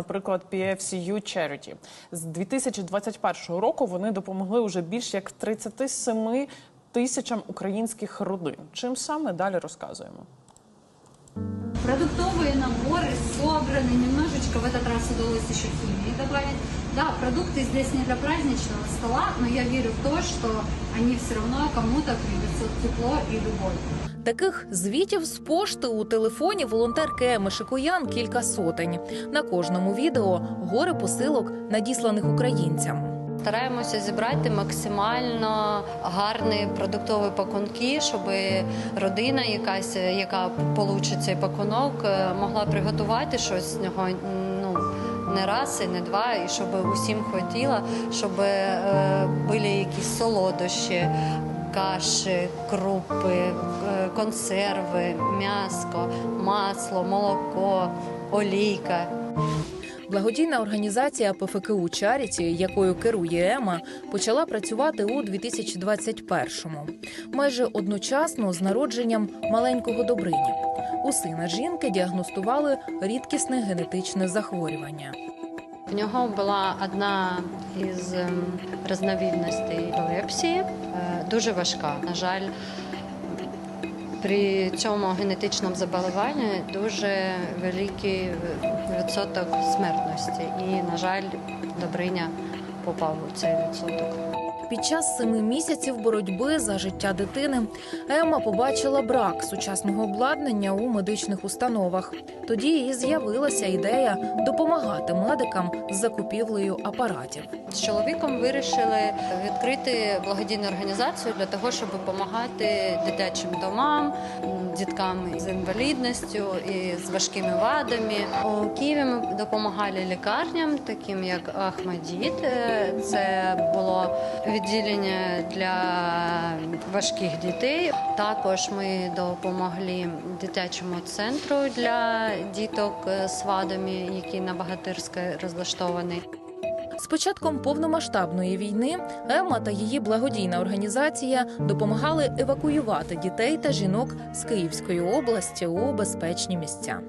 Наприклад, PFCU Charity. з 2021 року вони допомогли уже більш як 37 тисячам українських родин. Чим саме далі розказуємо? Продуктовые наборы собраны, немножечко в этот раз удалось еще химии добавить. Да, продукты здесь не для праздничного стола, но я верю в то, что они все равно кому-то принесут тепло и любовь. Таких звітів з пошти у телефоні волонтерки Еми Шикоян кілька сотень. На кожному відео гори посилок, надісланих українцям. Стараємося зібрати максимально гарні продуктові пакунки, щоб родина, якась, яка получить цей пакунок, е, могла приготувати щось з нього ну, не раз і не два, і щоб усім хватило, щоб е, були якісь солодощі, каші, крупи, е, консерви, м'ясо, масло, молоко, олійка. Благодійна організація ПФКУ Чаріті, якою керує Ема, почала працювати у 2021-му, майже одночасно з народженням маленького Добрині. У сина жінки діагностували рідкісне генетичне захворювання. В нього була одна із ем, різновидностей епілепсії, е, дуже важка. На жаль, при цьому генетичному заболіванні дуже великий відсоток смертності. І, на жаль, Добриня попав у цей відсоток. Під час семи місяців боротьби за життя дитини Ема побачила брак сучасного обладнання у медичних установах. Тоді і з'явилася ідея допомагати медикам з закупівлею апаратів. З чоловіком вирішили відкрити благодійну організацію для того, щоб допомагати дитячим домам, діткам з інвалідністю і з важкими вадами. У Києві ми допомагали лікарням, таким як Ахмадіт. Е, Це було відділення для важких дітей. Також ми допомогли дитячому центру для діток е, з вадами, які на Багатирській розлаштовані. З початком повномасштабної війни Ема та її благодійна організація допомагали евакуювати дітей та жінок з Київської області у безпечні місця.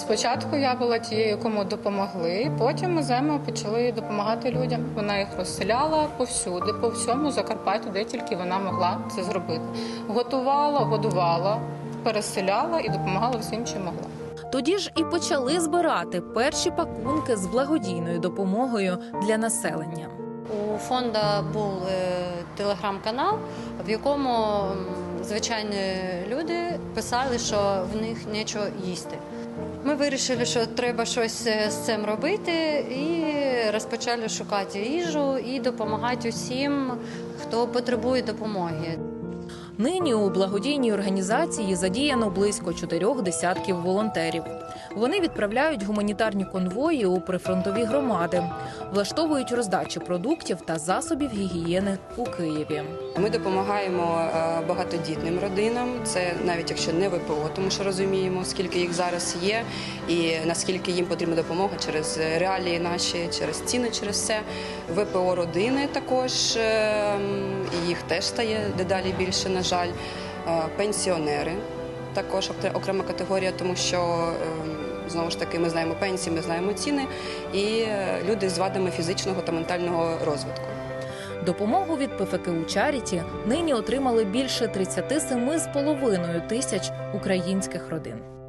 Спочатку я була тією, кому допомогли. Потім ми з почали допомагати людям. Вона їх розселяла повсюди, по всьому Закарпаттю, де тільки вона могла це зробити. Готувала, годувала, переселяла і допомагала всім, чим могла. Тоді ж і почали збирати перші пакунки з благодійною допомогою для населення. У фонду був е, телеграм-канал, в якому звичайні люди писали, що в них нічого їсти. Ми вирішили, що треба щось е, з цим робити, і розпочали шукати їжу і допомагати усім, хто потребує допомоги. Нині у благодійній організації задіяно близько чотирьох десятків волонтерів. Вони відправляють гуманітарні конвої у прифронтові громади, влаштовують роздачу продуктів та засобів гігієни у Києві. Ми допомагаємо е, багатодітним родинам. Це навіть якщо не ВПО, тому що розуміємо, скільки їх зараз є, і наскільки їм потрібна допомога через реалії наші, через ціни, через все. ВПО родини також е, їх теж стає дедалі більше, на жаль. Е, Пенсіонери також окре- окрема категорія, тому що е, знову ж таки ми знаємо пенсії, ми знаємо ціни, і е, люди з вадами фізичного та ментального розвитку. Допомогу від ПФКУ Чаріті нині отримали більше 37,5 тисяч українських родин.